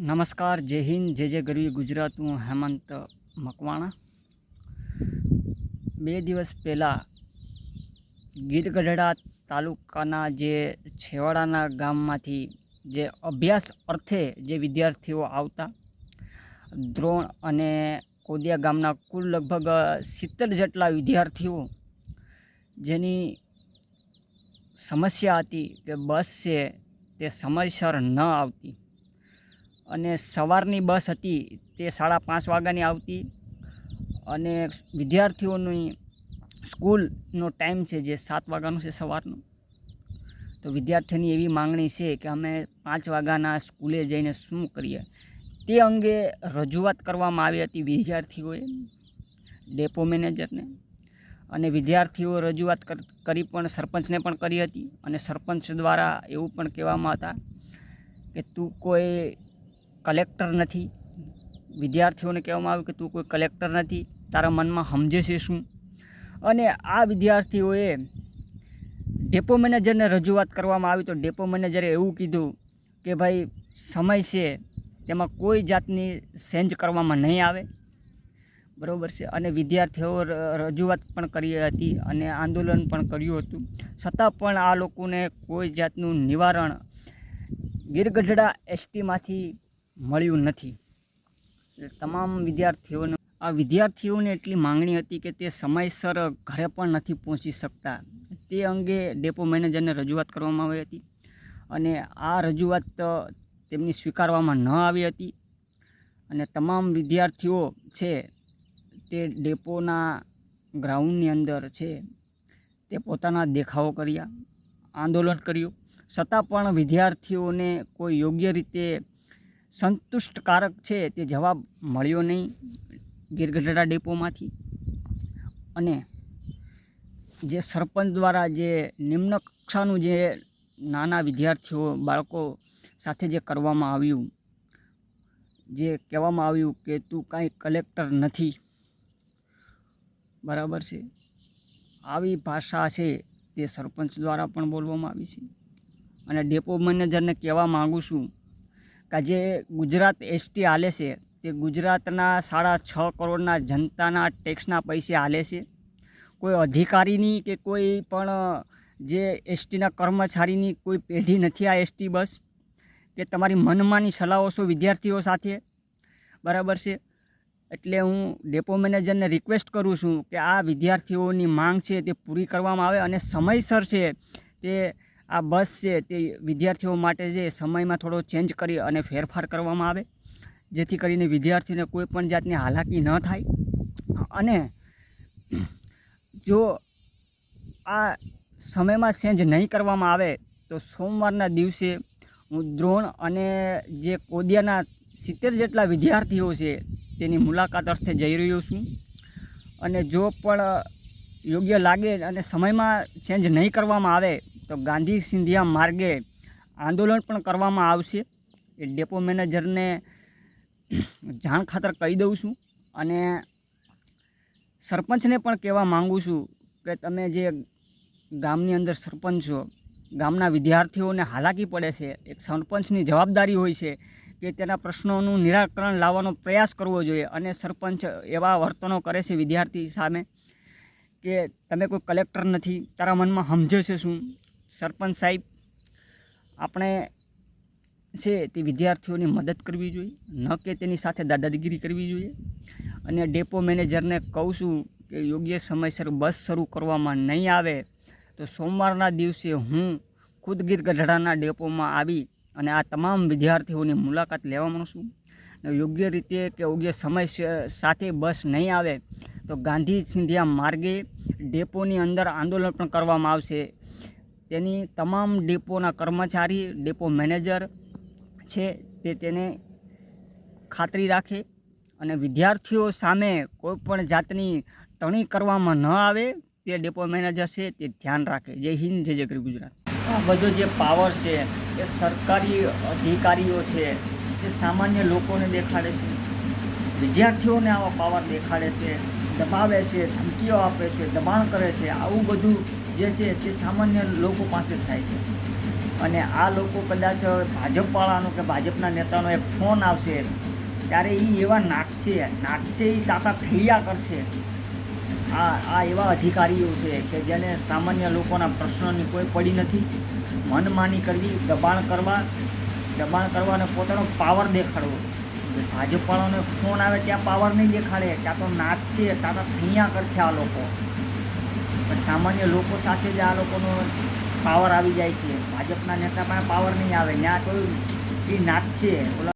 નમસ્કાર, જય હિન્દ, જય જય ગરવી ગુજરાત. હું હેમંત મકવાણા. બે દિવસ પહેલાં ગીર ગઢડા તાલુકાના જે છેવાડાના ગામમાંથી જે અભ્યાસ અર્થે જે વિદ્યાર્થીઓ આવતા, દ્રોણ અને કોદિયા ગામના કુલ લગભગ સિત્તેર જેટલા વિદ્યાર્થીઓ જેની સમસ્યા હતી કે બસ છે તે સમયસર ન આવતી. અને સવારની બસ હતી તે સાડા પાંચ વાગ્યાની આવતી. અને વિદ્યાર્થીઓની સ્કૂલનો ટાઈમ છે જે સાત વાગ્યાનો છે સવારનો. તો વિદ્યાર્થીઓની એવી માંગણી છે કે અમે પાંચ વાગ્યાના સ્કૂલે જઈને શું કરીએ? તે અંગે રજૂઆત કરવામાં આવી હતી વિદ્યાર્થીઓએ, ડેપો મેનેજરને. અને વિદ્યાર્થીઓ રજૂઆત કરી પણ, સરપંચને પણ કરી હતી. અને સરપંચ દ્વારા એવું પણ કહેવામાં હતા કે તું કોઈ કલેક્ટર નથી. વિદ્યાર્થીઓને કહેવામાં આવ્યું કે તું કોઈ કલેક્ટર નથી, તારા મનમાં સમજે છે શું? અને આ વિદ્યાર્થીઓએ ડેપો મેનેજરને રજૂઆત કરવામાં આવી તો ડેપો મેનેજરે એવું કીધું કે ભાઈ, સમય છે, તેમાં કોઈ જાતની ચેન્જ કરવામાં નહીં આવે. બરાબર છે. અને વિદ્યાર્થીઓ રજૂઆત પણ કરી હતી અને આંદોલન પણ કર્યું હતું. છતાં પણ આ લોકોને કોઈ જાતનું નિવારણ ગીરગઢડા એસટીમાંથી મળ્યું નથી. એટલે તમામ વિદ્યાર્થીઓને, આ વિદ્યાર્થીઓને એટલી માંગણી હતી કે તે સમયસર ઘરે પણ નથી પહોંચી શકતા. તે અંગે ડેપો મેનેજરને રજૂઆત કરવામાં આવી હતી અને આ રજૂઆત તેમની સ્વીકારવામાં ન આવી હતી. અને તમામ વિદ્યાર્થીઓ છે તે ડેપોના ગ્રાઉન્ડની અંદર છે તે પોતાના દેખાવો કર્યા, આંદોલન કર્યું. છતાં પણ વિદ્યાર્થીઓને કોઈ યોગ્ય રીતે સંતુષ્ટકારક છે તે જવાબ મળ્યો નહીં ગીરગઢડા ડેપોમાંથી. અને જે સરપંચ દ્વારા જે નિમ્ન કક્ષાનું જે નાના વિદ્યાર્થીઓ, બાળકો સાથે જે કરવામાં આવ્યું, જે કહેવામાં આવ્યું કે તું કાંઈ કલેક્ટર નથી. બરાબર છે? આવી ભાષા છે તે સરપંચ દ્વારા પણ બોલવામાં આવી છે. અને ડેપો મેનેજરને કહેવા માગું છું કે જે ગુજરાત એસટી હાલે છે, તે ગુજરાતના સાડા છ કરોડના જનતાના ટેક્સના પૈસે હાલે છે. કોઈ અધિકારીની કે કોઈ પણ, જે એસટીના કર્મચારીની કોઈ પેઢી નથી આ એસટી બસ, કે તમારી મનમાની સલાહો છો વિદ્યાર્થીઓ સાથે? બરાબર છે. એટલે હું ડેપો મેનેજરને રિક્વેસ્ટ કરું છું કે આ વિદ્યાર્થીઓની માંગ છે તે પૂરી કરવામાં આવે અને સમયસર છે તે આ બસ છે તે વિદ્યાર્થીઓ માટે જે સમયમાં થોડો ચેન્જ કરી અને ફેરફાર કરવામાં આવે, જેથી કરીને વિદ્યાર્થીને કોઈ પણ જાતની હાલાકી ન થાય. અને જો આ સમયમાં ચેન્જ નહીં કરવામાં આવે, તો સોમવારના દિવસે હું દ્રોણ અને જે કોદિયાના સિત્તેર જેટલા વિદ્યાર્થીઓ છે તેની મુલાકાત અર્થે જઈ રહ્યો છું. અને જો પણ યોગ્ય લાગે અને સમયમાં ચેન્જ નહીં કરવામાં આવે તો ગાંધી સિંધિયા માર્ગે આંદોલન પણ કરવામાં આવશે. એ ડેપો મેનેજરને જાણ ખાતર કહી દઉં છું અને સરપંચને પણ કહેવા માગું છું કે તમે જે ગામની અંદર સરપંચ છો, ગામના વિદ્યાર્થીઓને હાલાકી પડે છે, એક સરપંચની જવાબદારી હોય છે કે તેના પ્રશ્નોનું નિરાકરણ લાવવાનો પ્રયાસ કરવો જોઈએ અને સરપંચ એવા વર્તનો કરે છે વિદ્યાર્થી સામે કે તમે કોઈ કલેક્ટર નથી, તારા મનમાં સમજે છે શું? સરપંચ સાહેબ, આપણે છે તે વિદ્યાર્થીઓની મદદ કરવી જોઈએ, ન કે તેની સાથે દાદાગીરી કરવી જોઈએ. અને ડેપો મેનેજરને કહું છું કે યોગ્ય સમયસર બસ શરૂ કરવામાં નહીં આવે તો સોમવારના દિવસે હું ખુદ ગીર ગઢડાના ડેપોમાં આવી અને આ તમામ વિદ્યાર્થીઓની મુલાકાત લેવાનું છું. ને યોગ્ય રીતે કે યોગ્ય સમય સાથે બસ નહીં આવે તો ગાંધી સિંધિયા માર્ગે ડેપોની અંદર આંદોલન પણ કરવામાં આવશે. તેની તમામ ડેપોના કર્મચારી, ડેપો મેનેજર છે, તે તેને ખાતરી રાખે અને વિદ્યાર્થીઓ સામે કોઈપણ જાતની ટણી કરવામાં ન આવે, તે ડેપો મેનેજર છે, તે ધ્યાન રાખે. જય હિન્દ, જય જય ગરી ગુજરાત. આ બધો જે પાવર છે, એ સરકારી અધિકારીઓ છે તે સામાન્ય લોકોને દેખાડે છે. વિદ્યાર્થીઓને આવા પાવર દેખાડે છે, દબાવે છે, ધમકીઓ આપે છે, દબાણ કરે છે, આવું બધું જે છે તે સામાન્ય લોકો પાસે જ થાય છે. અને આ લોકો કદાચ ભાજપવાળાનો કે ભાજપના નેતાનો એ ફોન આવશે, ત્યારે એ એવા નાચશે નાચશે એ તાતા થૈયા કરશે. આ આ એવા અધિકારીઓ છે કે જેને સામાન્ય લોકોના પ્રશ્નોની કોઈ પડી નથી. મનમાની કરવી, દબાણ કરવા દબાણ કરવા અને પોતાનો પાવર દેખાડવો. ભાજપવાળાનો ફોન આવે, ત્યાં પાવર નહીં દેખાડે, ત્યાં તો નાચશે ત્યાં તો થૈયા કરશે આ લોકો. સામાન્ય લોકો સાથે જ આ લોકોનો પાવર આવી જાય છે. ભાજપના નેતા પાસે પાવર નહીં આવે. ત્યાં કોઈ એ નાચશે ઓલા